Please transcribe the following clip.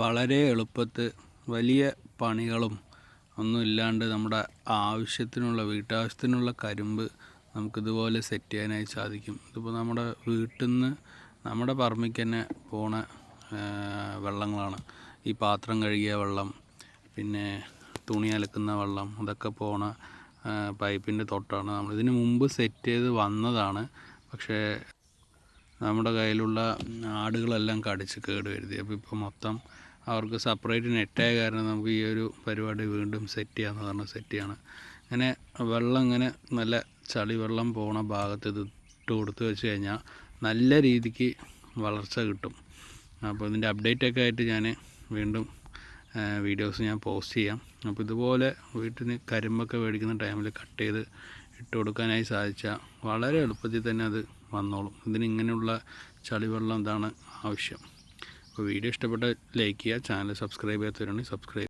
വളരെ എളുപ്പത്തിൽ വലിയ പണികളും ഒന്നും ഇല്ലാണ്ട് നമ്മുടെ ആവശ്യത്തിനുള്ള വീട്ടാവശ്യത്തിനുള്ള കരിമ്പ് നമുക്കിതുപോലെ സെറ്റ് ചെയ്യാനായി സാധിക്കും. ഇതിപ്പോൾ നമ്മുടെ വീട്ടിൽ നിന്ന് നമ്മുടെ പറമ്പിക്ക് തന്നെ പോണ വെള്ളങ്ങളാണ്. ഈ പാത്രം കഴുകിയ വെള്ളം പിന്നെ തുണി അലക്കുന്ന വെള്ളം അതൊക്കെ പോണ പൈപ്പിന്റെ തൊട്ടാണ്. നമ്മൾ ഇതിന് മുമ്പ് സെറ്റ് ചെയ്ത് വന്നതാണ്. പക്ഷേ നമ്മുടെ കയ്യിലുള്ള ആടുകളെല്ലാം കടിച്ച് കേട് വരുത്തി. അപ്പോൾ ഇപ്പോൾ മൊത്തം അവർക്ക് സെപ്പറേറ്റ് നെറ്റായ കാരണം നമുക്ക് ഈ ഒരു പരിപാടി വീണ്ടും സെറ്റ് ചെയ്യാമെന്ന് പറഞ്ഞ് സെറ്റ് ചെയ്യാണ് ഇങ്ങനെ വെള്ളം ഇങ്ങനെ നല്ല ചളി വെള്ളം പോണ ഭാഗത്ത് ഇത് ഇട്ട് കൊടുത്ത് വെച്ച് കഴിഞ്ഞാൽ നല്ല രീതിക്ക് വളർച്ച കിട്ടും. അപ്പോൾ ഇതിന്റെ അപ്ഡേറ്റ് ഒക്കെ ആയിട്ട് ഞാൻ വീണ്ടും വീഡിയോസ് ഞാൻ പോസ്റ്റ് ചെയ്യാം. അപ്പോൾ ഇതുപോലെ വീട്ടിൽ നിന്ന് കരിമ്പൊക്കെ മേടിക്കുന്ന ടൈമിൽ കട്ട് ചെയ്ത് ഇട്ട് കൊടുക്കാനായി സാധിച്ചാൽ വളരെ എളുപ്പത്തിൽ തന്നെ അത് വന്നോളും. ഇതിന് ഇങ്ങനെയുള്ള ചളിവെള്ളം ഇതാണ് ആവശ്യം. അപ്പോൾ വീഡിയോ ഇഷ്ടപ്പെട്ട ലൈക്ക് ചെയ്യുക ചാനൽ സബ്സ്ക്രൈബ് ചെയ്യാത്തവരാണെങ്കിൽ സബ്സ്ക്രൈബ്